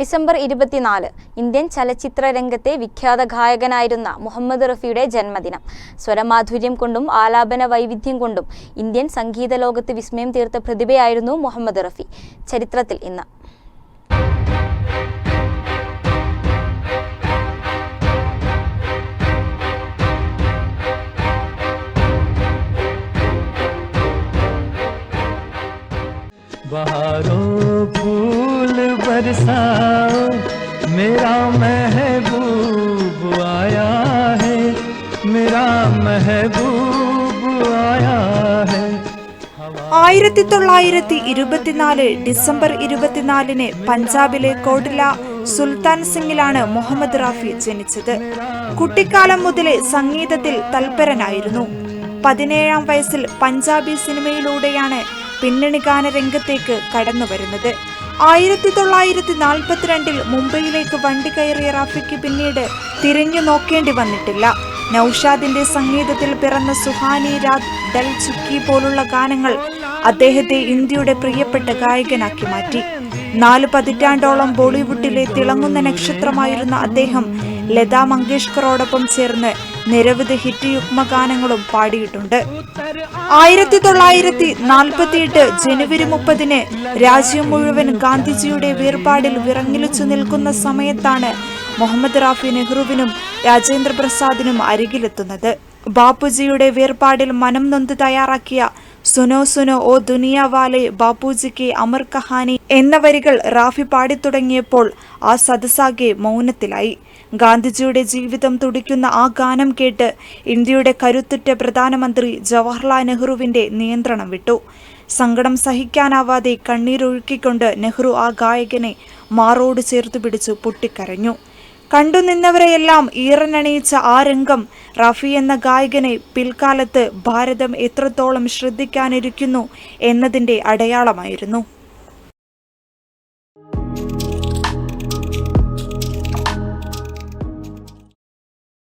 December ഇരുപത്തിനാല് Indian ചലച്ചിത്ര രംഗത്തെ വിഖ്യാത ഗായകനായിരുന്ന മുഹമ്മദ് റഫിയുടെ ജന്മദിനം സ്വരമാധുര്യം കൊണ്ടും ആലാപന വൈവിധ്യം കൊണ്ടും ഇന്ത്യൻ സംഗീത ലോകത്ത് വിസ്മയം തീർത്ത പ്രതിഭയായിരുന്നു മുഹമ്മദ് റഫി ചരിത്രത്തിൽ ഇന്ന് बहारों फूल बरसाओ मेरा महबूब आया है मेरा महबूब आया है ആയിരത്തി തൊള്ളായിരത്തി ഇരുപത്തിനാല് ഡിസംബർ ഇരുപത്തിനാലിന് പഞ്ചാബിലെ കോട്ല സുൽത്താൻ സിംഗിലാണ് മുഹമ്മദ് റാഫി ജനിച്ചത് കുട്ടിക്കാലം മുതലേ സംഗീതത്തിൽ തൽപരനായിരുന്നു പതിനേഴാം വയസ്സിൽ പഞ്ചാബി സിനിമയിലൂടെയാണ് പിന്നണി ഗാന രംഗത്തേക്ക് കടന്നുവരുന്നത് ആയിരത്തി തൊള്ളായിരത്തി നാൽപ്പത്തിരണ്ടിൽ മുംബൈയിലേക്ക് വണ്ടി കയറിയ റാഫിക്ക് പിന്നീട് തിരിഞ്ഞു നോക്കേണ്ടി വന്നിട്ടില്ല. നൌഷാദിന്റെ സംഗീതത്തിൽ പിറന്ന സുഹാനി രാത് ഡൽ ചുക്കി പോലുള്ള ഗാനങ്ങൾ അദ്ദേഹത്തെ ഇന്ത്യയുടെ പ്രിയപ്പെട്ട ഗായകനാക്കി മാറ്റി. നാല് പതിറ്റാണ്ടോളം ബോളിവുഡിലെ തിളങ്ങുന്ന നക്ഷത്രമായിരുന്ന അദ്ദേഹം ലതാ മങ്കേഷ്കറോടൊപ്പം ചേർന്ന് നിരവധി ഹിറ്റ് യുഗ്മഗാനങ്ങളും പാടിയിട്ടുണ്ട്. ആയിരത്തി തൊള്ളായിരത്തി നാൽപ്പത്തിയെട്ട് ജനുവരി മുപ്പതിന് രാജ്യം മുഴുവൻ ഗാന്ധിജിയുടെ വേർപാടിൽ വിറങ്ങിലിച്ചു നിൽക്കുന്ന സമയത്താണ് മുഹമ്മദ് റാഫി നെഹ്റുവിനും രാജേന്ദ്രപ്രസാദിനും അരികിലെത്തുന്നത്. ബാപ്പുജിയുടെ വേർപാടിൽ മനം നൊന്ത് തയ്യാറാക്കിയ സുനോ സുനോ ഓ ദുനിയാവാലെ ബാപ്പുജി ബാപ്പുജിക്ക് അമർ കഹാനി എന്ന വരികൾ റാഫി പാടിത്തുടങ്ങിയപ്പോൾ ആ സദസാകെ മൗനത്തിലായി. ഗാന്ധിജിയുടെ ജീവിതം തുടിക്കുന്ന ആ ഗാനം കേട്ട് ഇന്ത്യയുടെ കരുത്തുറ്റ പ്രധാനമന്ത്രി ജവഹർലാൽ നെഹ്റുവിന്റെ നിയന്ത്രണം വിട്ടു. സങ്കടം സഹിക്കാനാവാതെ കണ്ണീരൊഴുക്കിക്കൊണ്ട് നെഹ്റു ആ ഗായകനെ മാറോട് ചേർത്ത് പിടിച്ചു പൊട്ടിക്കരഞ്ഞു. കണ്ടുനിന്നവരെയെല്ലാം ഈറനണിയിച്ച ആ രംഗം റഫി എന്ന ഗായകനെ പിൽക്കാലത്ത് ഭാരതം എത്രത്തോളം ശ്രദ്ധിക്കാനിരിക്കുന്നു എന്നതിന്റെ അടയാളമായിരുന്നു.